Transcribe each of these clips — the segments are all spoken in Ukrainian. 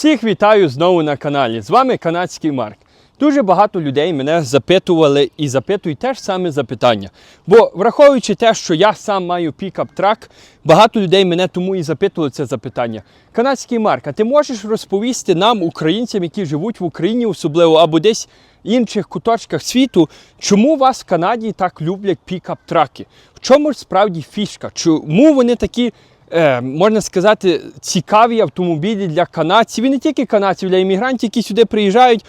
Всіх вітаю знову на каналі. З вами канадський Марк. Дуже багато людей мене запитували і запитують теж саме запитання. Бо враховуючи те, що я сам маю пікап-трак, багато людей мене тому і запитували це запитання. Канадський Марк, а ти можеш розповісти нам, українцям, які живуть в Україні, особливо або десь в інших куточках світу, чому вас в Канаді так люблять пікап-траки? В чому ж справді фішка? Чому вони такі е, можна сказати, цікаві автомобілі для канадців, і не тільки канадців, для іммігрантів, які сюди приїжджають,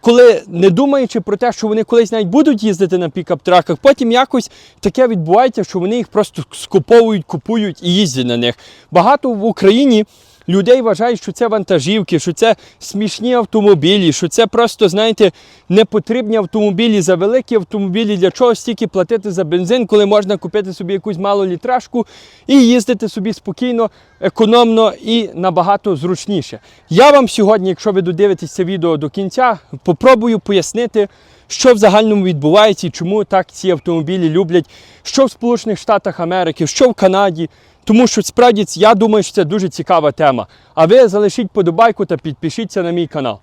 коли не думаючи про те, що вони колись навіть будуть їздити на пікап-траках, потім якось таке відбувається, що вони їх просто скуповують, купують і їздять на них. Багато в Україні. Людей вважають, що це вантажівки, що це смішні автомобілі, що це просто, знаєте, непотрібні автомобілі за великі автомобілі. Для чого стільки платити за бензин, коли можна купити собі якусь малу літражку і їздити собі спокійно, економно і набагато зручніше. Я вам сьогодні, якщо ви додивитесь це відео до кінця, попробую пояснити. Що в загальному відбувається і чому так ці автомобілі люблять, що в Сполучених Штатах Америки, що в Канаді. Тому що справді я думаю, що це дуже цікава тема. А ви залишіть подобайку та підпишіться на мій канал.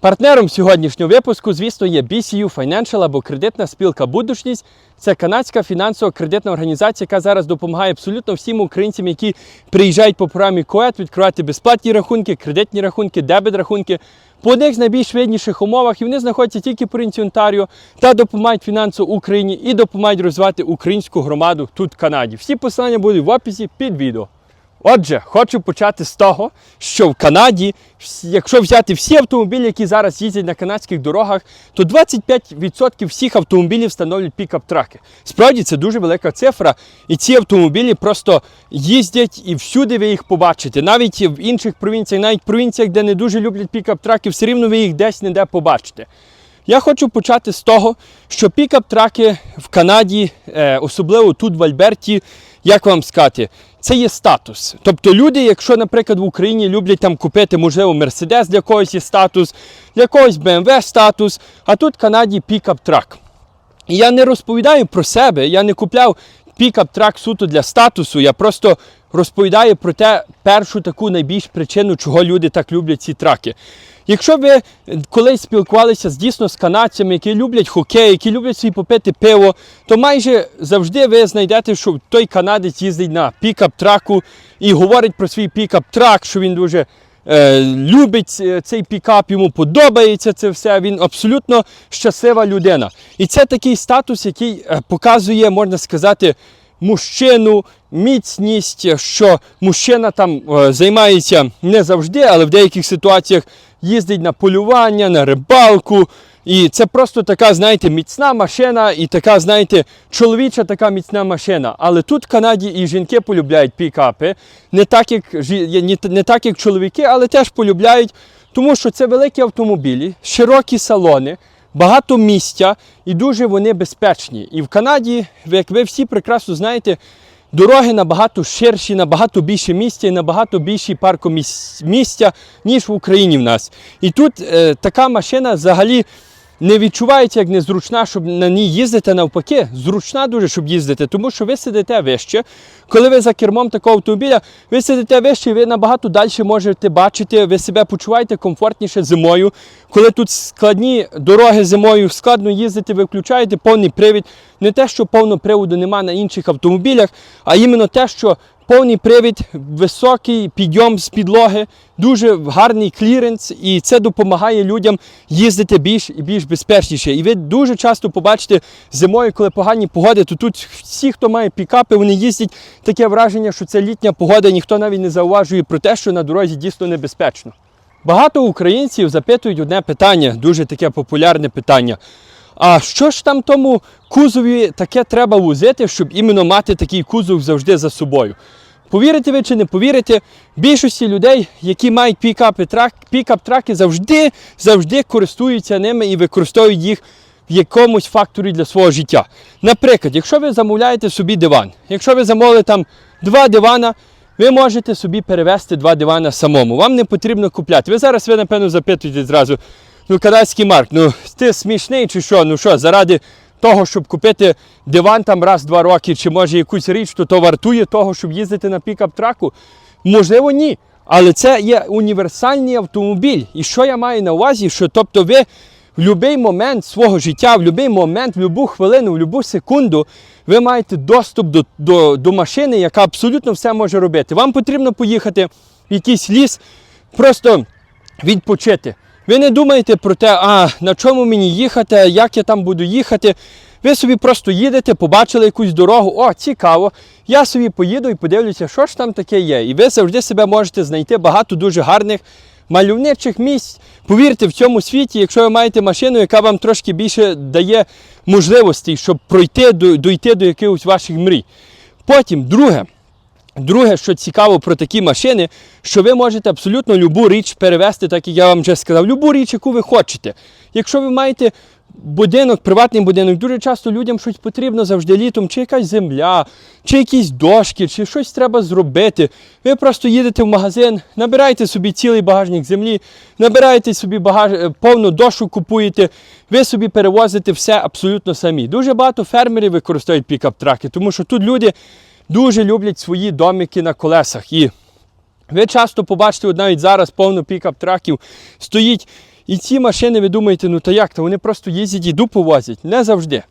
Партнером сьогоднішнього випуску, звісно, є BCU Financial або кредитна спілка Будучність. Це канадська фінансово-кредитна організація, яка зараз допомагає абсолютно всім українцям, які приїжджають по програмі КОЕТ, відкривати безплатні рахунки, кредитні рахунки, дебет рахунки по одних з найбільш вигідніших умовах, і вони знаходяться тільки по провінції Онтаріо та допомагають фінансово Україні і допомагають розвивати українську громаду тут в Канаді. Всі посилання будуть в описі під відео. Отже, хочу почати з того, що в Канаді, якщо взяти всі автомобілі, які зараз їздять на канадських дорогах, то 25% всіх автомобілів встановлюють пікап-траки. Справді це дуже велика цифра, і ці автомобілі просто їздять і всюди ви їх побачите. Навіть в інших провінціях, навіть в провінціях, де не дуже люблять пікап-траки, все рівно ви їх десь не де побачите. Я хочу почати з того, що пікап-траки в Канаді, е, особливо тут в Альберті, як вам сказати, це є статус. Тобто люди, якщо, наприклад, в Україні люблять там купити, можливо, Мерседес для когось є статус, для когось BMW статус, а тут в Канаді пікап-трак. І я не розповідаю про себе, я не купляв пікап-трак суто для статусу, я просто розповідаю про те першу таку найбільш причину, чого люди так люблять ці траки. Якщо ви колись спілкувалися дійсно з канадцями, які люблять хокей, які люблять собі попити пиво, то майже завжди ви знайдете, що той канадець їздить на пікап-траку і говорить про свій пікап-трак, що він дуже е, любить е, цей пікап, йому подобається це все. Він абсолютно щаслива людина. І це такий статус, який е, показує, можна сказати, мужчину, міцність, що мужчина там е, займається не завжди, але в деяких ситуаціях їздить на полювання, на рибалку. І це просто така, знаєте, міцна машина і така, знаєте, чоловіча така міцна машина. Але тут в Канаді і жінки полюбляють пікапи, не так, як, не, не так, як чоловіки, але теж полюбляють, тому що це великі автомобілі, широкі салони, багато місця і дуже вони безпечні. І в Канаді, як ви всі прекрасно знаєте, Дороги набагато ширші, набагато більше місця і набагато більші паркомісця, ніж в Україні в нас. І тут е, така машина взагалі не відчувається як незручна, щоб на ній їздити навпаки. Зручна дуже, щоб їздити, тому що ви сидите вище. Коли ви за кермом такого автомобіля, ви сидите вище, і ви набагато далі можете бачити, ви себе почуваєте комфортніше зимою. Коли тут складні дороги зимою, складно їздити, ви включаєте повний привід. Не те, що повного приводу немає на інших автомобілях, а іменно те, що повний привід, високий підйом з підлоги, дуже гарний кліренс, і це допомагає людям їздити більш і більш безпечніше. І ви дуже часто побачите зимою, коли погані погоди, то тут всі, хто має пікапи, вони їздять таке враження, що це літня погода, ніхто навіть не зауважує про те, що на дорозі дійсно небезпечно. Багато українців запитують одне питання, дуже таке популярне питання. А що ж там тому кузові таке треба возити, щоб іменно мати такий кузов завжди за собою? Повірите ви чи не повірите, більшості людей, які мають пікап-траки, завжди, завжди користуються ними і використовують їх в якомусь факторі для свого життя. Наприклад, якщо ви замовляєте собі диван, якщо ви замовили там два дивана, ви можете собі перевезти два дивана самому. Вам не потрібно купляти. Ви зараз ви, напевно, запитуєте зразу, ну канадський марк, ну ти смішний чи що? Ну що, заради того, щоб купити диван там раз-два роки, чи може якусь річ, то то вартує того, щоб їздити на пікап-траку? Можливо, ні. Але це є універсальний автомобіль. І що я маю на увазі? Що тобто ви в будь-який момент свого життя, в будь-який момент, в будь-яку хвилину, в будь-яку секунду ви маєте доступ до, до, до машини, яка абсолютно все може робити. Вам потрібно поїхати в якийсь ліс, просто відпочити. Ви не думаєте про те, а на чому мені їхати, як я там буду їхати. Ви собі просто їдете, побачили якусь дорогу, о, цікаво. Я собі поїду і подивлюся, що ж там таке є. І ви завжди себе можете знайти багато дуже гарних мальовничих місць. Повірте, в цьому світі, якщо ви маєте машину, яка вам трошки більше дає можливостей, щоб пройти, дойти до якихось ваших мрій. Потім, друге, Друге, що цікаво про такі машини, що ви можете абсолютно любу річ перевезти, так як я вам вже сказав, любу річ, яку ви хочете. Якщо ви маєте будинок, приватний будинок, дуже часто людям щось потрібно завжди літом, чи якась земля, чи якісь дошки, чи щось треба зробити. Ви просто їдете в магазин, набираєте собі цілий багажник землі, набираєте собі багаж... е, повну дошу купуєте, ви собі перевозите все абсолютно самі. Дуже багато фермерів використовують пікап-траки, тому що тут люди дуже люблять свої домики на колесах. І ви часто побачите, от навіть зараз повно пікап-траків стоїть. І ці машини, ви думаєте, ну то як, то вони просто їздять і дупу возять. Не завжди.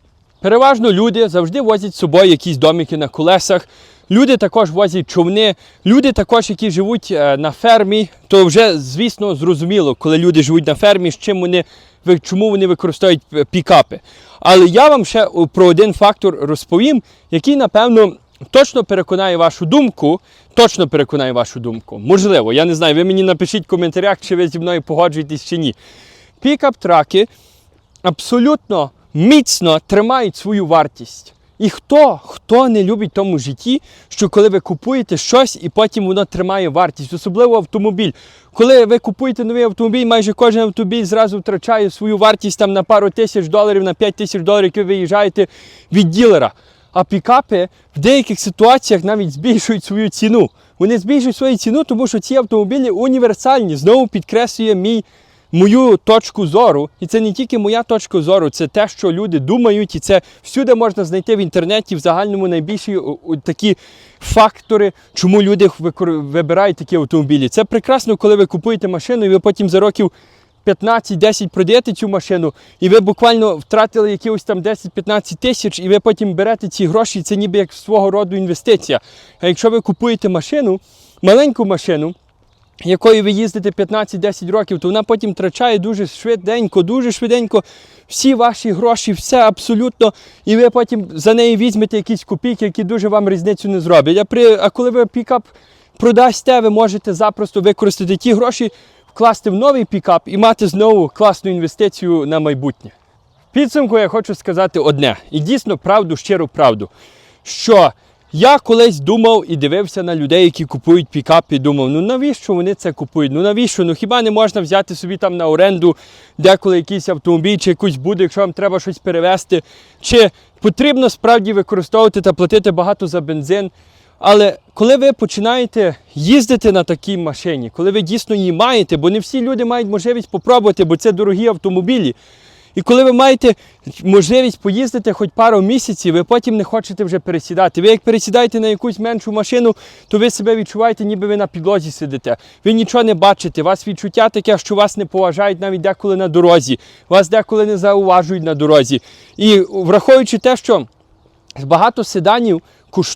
Переважно люди завжди возять з собою якісь домики на колесах. Люди також возять човни, люди також, які живуть е, на фермі, то вже, звісно, зрозуміло, коли люди живуть на фермі, з чим вони, чому вони використовують е, пікапи. Але я вам ще про один фактор розповім, який, напевно, точно переконає вашу думку. Точно переконає вашу думку. Можливо, я не знаю. Ви мені напишіть в коментарях, чи ви зі мною погоджуєтесь чи ні. Пікап-траки абсолютно міцно тримають свою вартість. І хто, хто не любить в тому житті, що коли ви купуєте щось і потім воно тримає вартість, особливо автомобіль. Коли ви купуєте новий автомобіль, майже кожен автомобіль зразу втрачає свою вартість там на пару тисяч доларів, на 5 тисяч доларів, які ви виїжджаєте від ділера. А пікапи в деяких ситуаціях навіть збільшують свою ціну. Вони збільшують свою ціну, тому що ці автомобілі універсальні. Знову підкреслює мій мою точку зору, і це не тільки моя точка зору, це те, що люди думають, і це всюди можна знайти в інтернеті в загальному найбільші такі фактори, чому люди вибирають такі автомобілі. Це прекрасно, коли ви купуєте машину, і ви потім за років 15-10 продаєте цю машину, і ви буквально втратили якихось там 10-15 тисяч, і ви потім берете ці гроші, це ніби як свого роду інвестиція. А якщо ви купуєте машину, маленьку машину, якою ви їздите 15-10 років, то вона потім втрачає дуже швиденько, дуже швиденько всі ваші гроші, все абсолютно, і ви потім за неї візьмете якісь копійки, які дуже вам різницю не зроблять. А, при, а коли ви пікап продасте, ви можете запросто використати ті гроші, вкласти в новий пікап і мати знову класну інвестицію на майбутнє. Підсумку я хочу сказати одне, і дійсно правду, щиру правду, що я колись думав і дивився на людей, які купують пікап, і думав, ну навіщо вони це купують? Ну навіщо? Ну хіба не можна взяти собі там на оренду деколи якийсь автомобіль чи якусь буде, якщо вам треба щось перевезти? Чи потрібно справді використовувати та платити багато за бензин? Але коли ви починаєте їздити на такій машині, коли ви дійсно її маєте, бо не всі люди мають можливість попробувати, бо це дорогі автомобілі. І коли ви маєте можливість поїздити хоч пару місяців, ви потім не хочете вже пересідати. Ви як пересідаєте на якусь меншу машину, то ви себе відчуваєте, ніби ви на підлозі сидите. Ви нічого не бачите. У вас відчуття таке, що вас не поважають навіть деколи на дорозі, вас деколи не зауважують на дорозі. І враховуючи те, що багато седанів,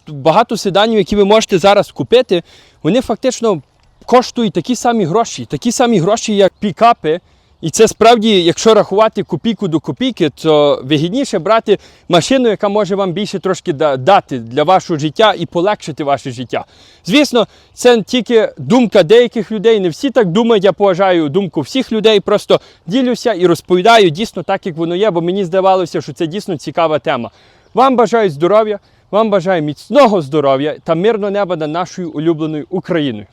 багато седанів, які ви можете зараз купити, вони фактично коштують такі самі гроші, такі самі гроші, як пікапи. І це справді, якщо рахувати копійку до копійки, то вигідніше брати машину, яка може вам більше трошки дати для вашого життя і полегшити ваше життя. Звісно, це тільки думка деяких людей. Не всі так думають. Я поважаю думку всіх людей. Просто ділюся і розповідаю дійсно так, як воно є, бо мені здавалося, що це дійсно цікава тема. Вам бажаю здоров'я, вам бажаю міцного здоров'я та мирного неба над нашою улюбленою Україною.